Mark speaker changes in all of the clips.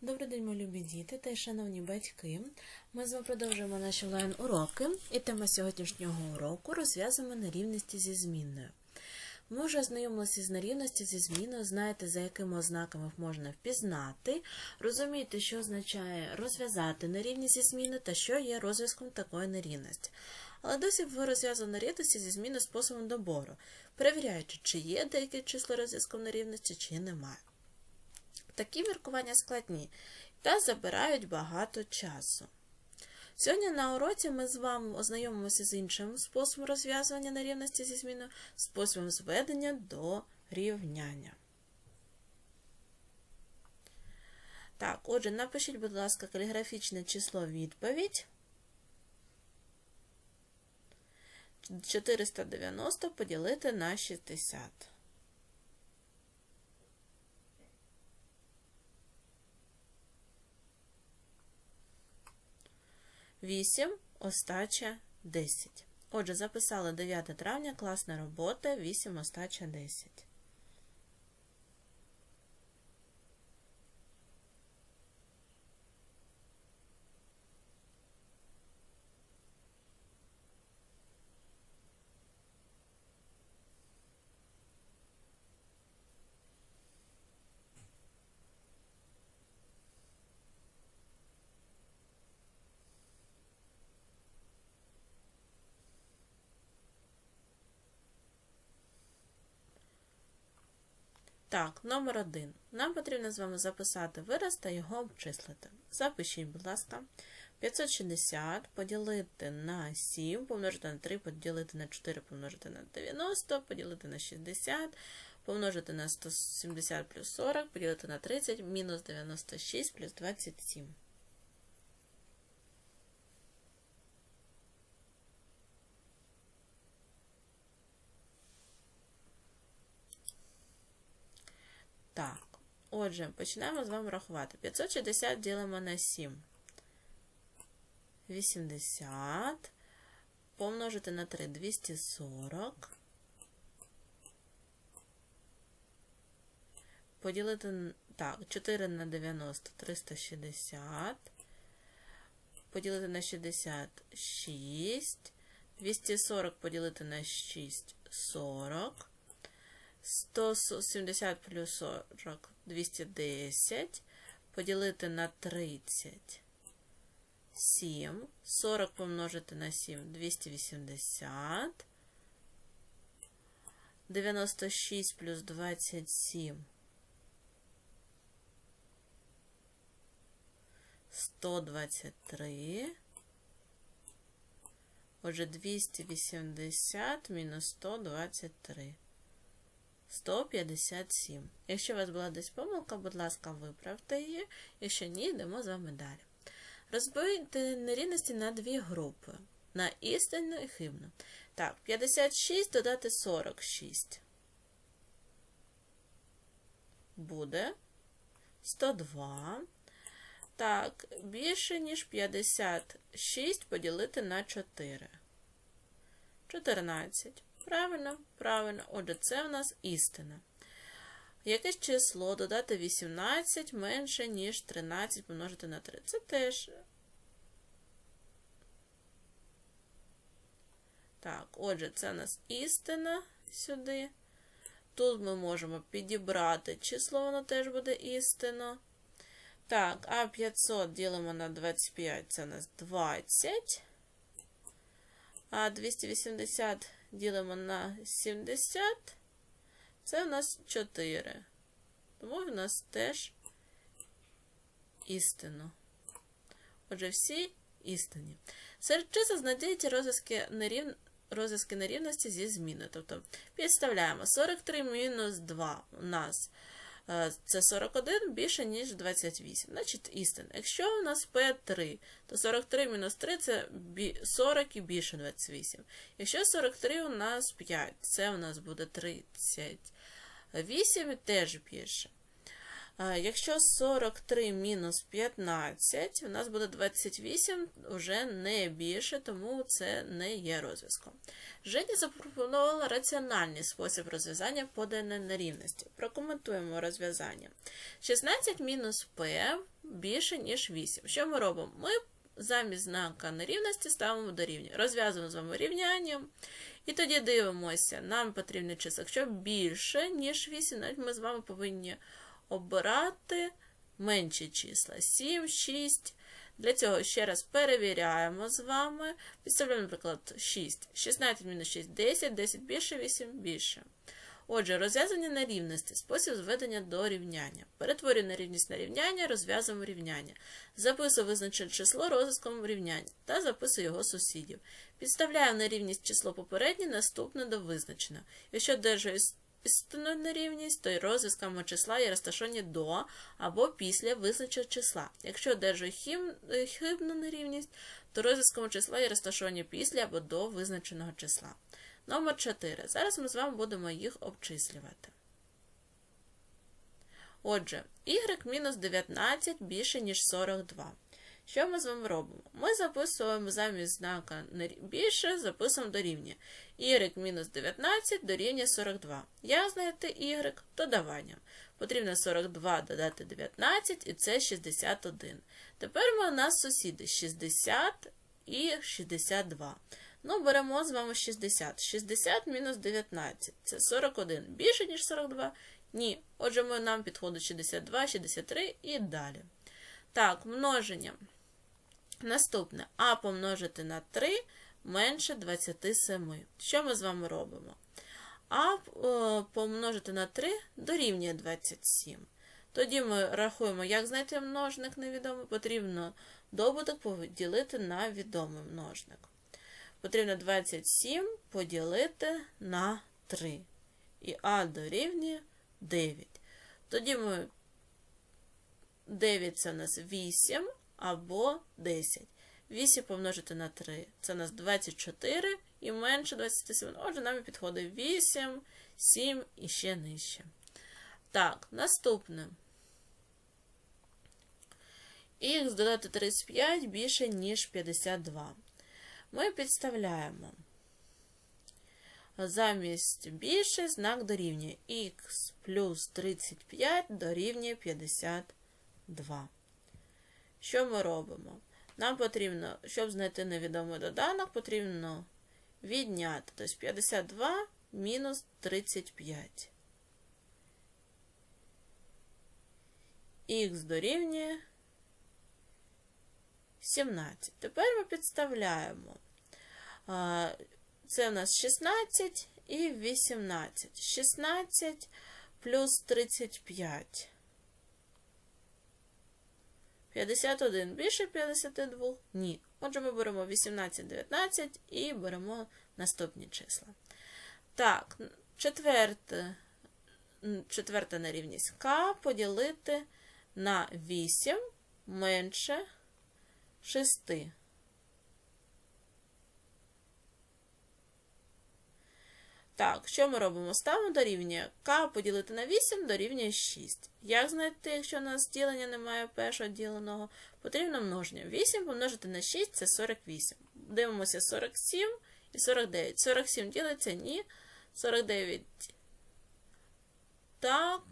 Speaker 1: Добрий день, мої любі діти та й шановні батьки. Ми з вами продовжуємо наші онлайн-уроки, і тема сьогоднішнього уроку розв'язуємо нерівності зі змінною. Ми вже ознайомилися з нерівності зі зміною, знаєте, за якими ознаками можна впізнати, розумієте, що означає розв'язати нерівність зі зміною та що є розв'язком такої нерівності. Але досі ви розв'язували нерівності зі зміною способом добору, перевіряючи, чи є деякі числа розв'язком нерівності, чи немає. Такі міркування складні та забирають багато часу. Сьогодні на уроці ми з вами ознайомимося з іншим способом розв'язування нерівності зі зміною, способом зведення до рівняння. Так, отже, напишіть, будь ласка, каліграфічне число відповідь. 490 поділити на 60. 8, остача 10. Отже, записали 9 травня, класна робота, 8, остача 10. Так, номер один. Нам потрібно з вами записати вираз та його обчислити. Запишіть, будь ласка, 560 поділити на 7, помножити на 3, поділити на 4, помножити на 90, поділити на 60, помножити на 170 плюс 40, поділити на 30, мінус 96 плюс 27. Так, отже, починаємо з вами рахувати. 560 ділимо на 7. 80. Помножити на 3 240. Поділити, так, 4 на 90 360. Поділити на 60 6. 240 поділити на 6 40. 170 плюс 40 210. Поділити на 30 7. 40 помножити на 7 280. 96 плюс 27 123. Отже, 280 мінус 123. 157. Якщо у вас була десь помилка, будь ласка, виправте її. Якщо ні, йдемо з вами далі. Розбийте нерівності на дві групи. На істинну і хибну. Так, 56 додати 46. Буде 102. Так, більше, ніж 56 поділити на 4. 14. Правильно, правильно. Отже, це в нас істина. Якесь число додати 18 менше, ніж 13 помножити на 3. Це теж. Так, отже, це у нас істина сюди. Тут ми можемо підібрати число, воно теж буде істина. Так, а 500 ділимо на 25, це у нас 20. А 280 ділимо на 70, це у нас 4. Тому в нас теж істину. Отже, всі істинні. Серед чисел знайдіть розв'язки нерів... розв'язки нерівності зі зміною. Тобто підставляємо 43 мінус 2 у нас це 41 більше, ніж 28. Значить, істина. Якщо у нас P3, то 43 мінус 3 це 40 і більше 28. Якщо 43 у нас 5, це у нас буде 38 і теж більше. Якщо 43 мінус 15, у нас буде 28, вже не більше, тому це не є розв'язком. Женя запропонувала раціональний спосіб розв'язання поданої нерівності. Прокоментуємо розв'язання. 16 мінус p більше, ніж 8. Що ми робимо? Ми замість знака нерівності ставимо дорівнює. Розв'язуємо з вами рівняння. І тоді дивимося, нам потрібне число. Якщо більше, ніж 8, навіть ми з вами повинні обирати менші числа. 7, 6. Для цього ще раз перевіряємо з вами. Підставляємо, наприклад, 6. 16 мінус 6 10, 10 більше, 8 більше. Отже, розв'язання нерівності, спосіб зведення до рівняння. Перетворюю нерівність на рівняння, розв'язуємо рівняння. Записую визначене число розв'язком рівняння та записую його сусідів. Підставляю нерівність число попереднє, наступне до визначеного. Якщо одержую істинну нерівність, то й розв'язками числа є розташовані до або після визначеного числа. Якщо одержую хибну нерівність, то розв'язками числа є розташовані після або до визначеного числа. Номер 4. Зараз ми з вами будемо їх обчислювати. Отже, y-19 більше, ніж 42. Що ми з вами робимо? Ми записуємо замість знака більше, записуємо дорівнює. y-19 дорівнює 42. Як знайти y? Додаванням. Потрібно 42 додати 19, і це 61. Тепер ми у нас сусіди 60 і 62. Ну, беремо з вами 60. 60 мінус 19. Це 41. Більше, ніж 42? Ні. Отже, ми, нам підходить 62, 63 і далі. Так, множення. Наступне а помножити на 3 менше 27. Що ми з вами робимо? А помножити на 3 дорівнює 27. Тоді ми рахуємо, як знайти множник невідомий. Потрібно добуток поділити на відомий множник. Потрібно 27 поділити на 3. І А дорівнює 9. Тоді ми 9 це у нас 8 або 10. 8 помножити на 3. Це у нас 24 і менше 27. Отже, нам підходить 8, 7 і ще нижче. Так, наступне. Х додати 35 більше, ніж 52 ми підставляємо замість більше знак дорівнює х плюс 35 дорівнює 52. Що ми робимо? Нам потрібно, щоб знайти невідомий доданок, потрібно відняти, тобто 52 мінус 35. Х дорівнює 17. Тепер ми підставляємо. Це у нас 16 і 18. 16 плюс 35. 51 більше 52? Ні. Отже, ми беремо 18, 19 і беремо наступні числа. Так, четверте, четверта нерівність К поділити на 8 менше 6. Так, що ми робимо? Ставимо дорівнює К поділити на 8 дорівнює 6. Як знайти, якщо у нас ділення немає першого діленого? Потрібно множення. 8 помножити на 6 це 48. Дивимося 47 і 49. 47 ділиться, ні. 49. Так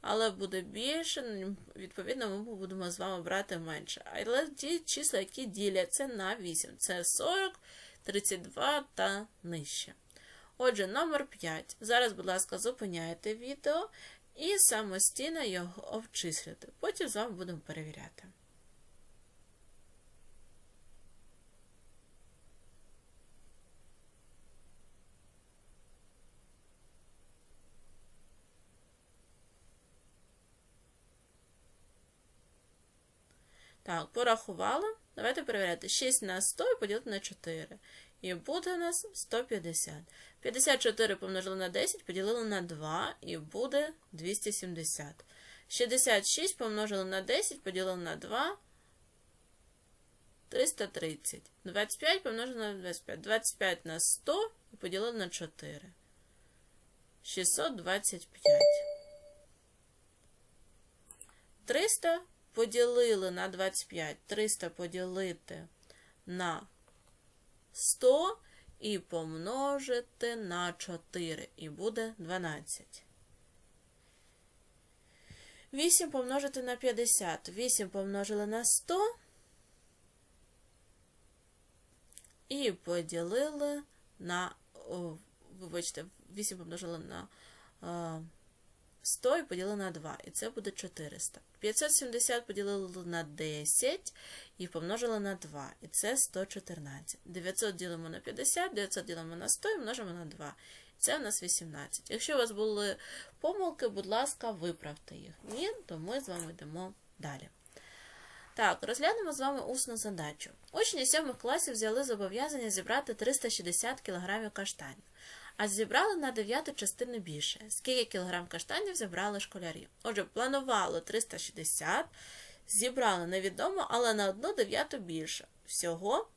Speaker 1: але буде більше, ну, відповідно, ми будемо з вами брати менше. Але ті числа, які діляться на 8, це 40, 32 та нижче. Отже, номер 5. Зараз, будь ласка, зупиняйте відео і самостійно його обчислюйте. Потім з вами будемо перевіряти. Так, порахувала. Давайте перевіряти. 6 на 100 і поділити на 4. І буде у нас 150. 54 помножили на 10, поділили на 2, і буде 270. 66 помножили на 10, поділили на 2. 330. 25 помножили на 25. 25 на 100 і поділили на 4. 625. 300 поділили на 25, 300 поділити на 100 і помножити на 4, і буде 12. 8 помножити на 50. 8 помножили на 100 і поділили на, о, вибачте, 8 помножили на е, 100 і поділили на 2, і це буде 400. 570 поділили на 10 і помножили на 2, і це 114. 900 ділимо на 50, 900 ділимо на 100 і множимо на 2. Це у нас 18. Якщо у вас були помилки, будь ласка, виправте їх. Ні, то ми з вами йдемо далі. Так, розглянемо з вами усну задачу. Учні 7 класів взяли зобов'язання зібрати 360 кг каштанів, а зібрали на 9 частину більше. Скільки кілограм каштанів зібрали школярі? Отже, планувало 360, зібрали невідомо, але на одну дев'яту більше. Всього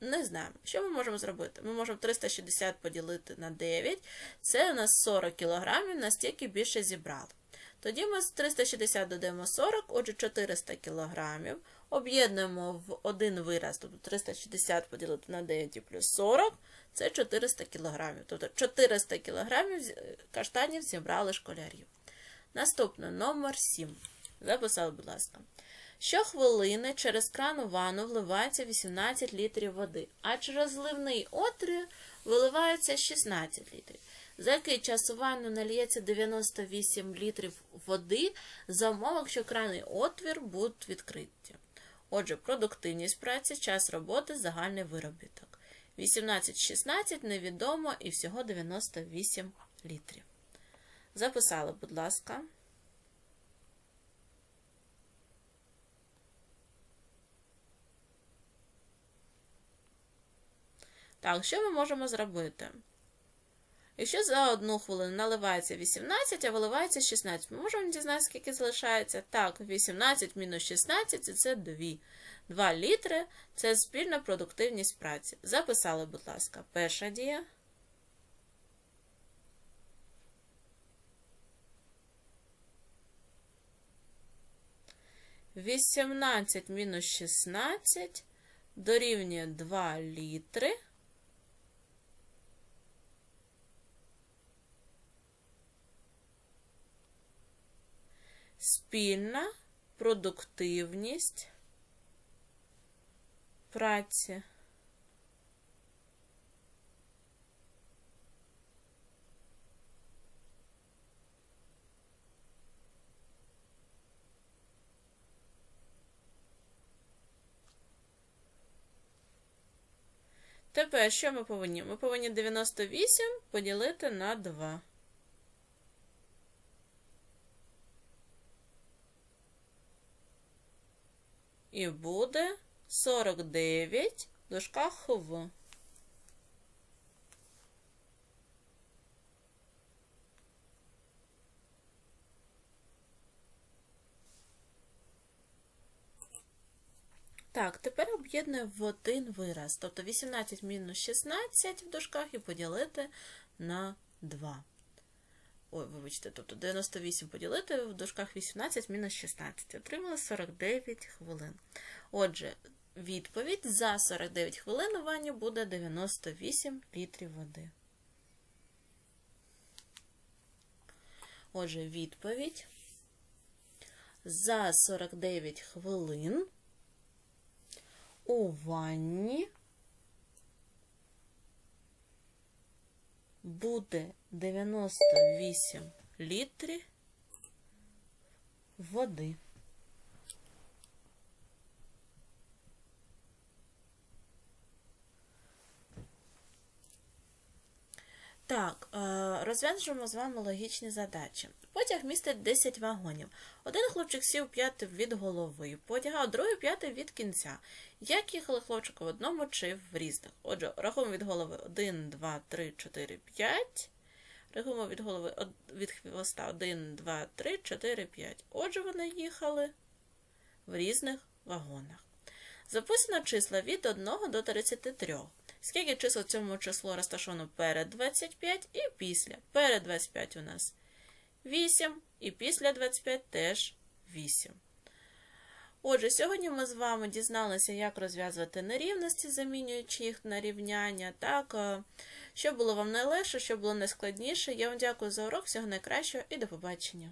Speaker 1: не знаємо. Що ми можемо зробити? Ми можемо 360 поділити на 9, це у нас 40 кг, настільки більше зібрали. Тоді ми з 360 додаємо 40, отже, 400 кг. Об'єднуємо в один вираз, тобто 360 поділити на 9 і плюс 40, це 400 кг. Тобто 400 кг каштанів зібрали школярів. Наступне, номер 7. Записали, будь ласка. Щохвилини через кран у ванну вливається 18 літрів води, а через зливний отвір виливається 16 літрів. За який час у ванну нальється 98 літрів води за умов, якщо кранний отвір будуть відкриті. Отже, продуктивність праці, час роботи, загальний виробіток. 18-16 невідомо і всього 98 літрів. Записали, будь ласка. Так, що ми можемо зробити? Якщо за одну хвилину наливається 18, а виливається 16, ми можемо дізнатися, скільки залишається. Так, 18 мінус 16 це 2. 2 літри це спільна продуктивність праці. Записали, будь ласка, перша дія. Вісімнадцять мінус 16 дорівнює 2 літри. Спільна продуктивність праці. Тепер що ми повинні? Ми повинні 98 поділити на 2. І буде 49 в дужках В. Так, тепер об'єднуємо в один вираз. Тобто 18 мінус 16 в дужках і поділити на 2. Ой, вибачте, тобто 98 поділити в дужках 18 мінус 16. Отримали 49 хвилин. Отже, відповідь за 49 хвилин у ванні буде 98 літрів води. Отже, відповідь за 49 хвилин у ванні буде 98 літрів води. Так, е, розв'яжемо з вами логічні задачі. Потяг містить 10 вагонів. Один хлопчик сів п'ятий від голови потяга, а другий п'ятий від кінця. Як їхали хлопчики в одному чи в різних? Отже, рахуємо від голови 1, 2, 3, 4, 5. Рахуємо від голови від хвоста 1, 2, 3, 4, 5. Отже, вони їхали в різних вагонах. Записано числа від 1 до 33. Скільки чисел цьому числу розташовано перед 25 і після. Перед 25 у нас 8, і після 25 теж 8. Отже, сьогодні ми з вами дізналися, як розв'язувати нерівності, замінюючи їх на рівняння. Так, що було вам найлегше, що було найскладніше. Я вам дякую за урок, всього найкращого і до побачення.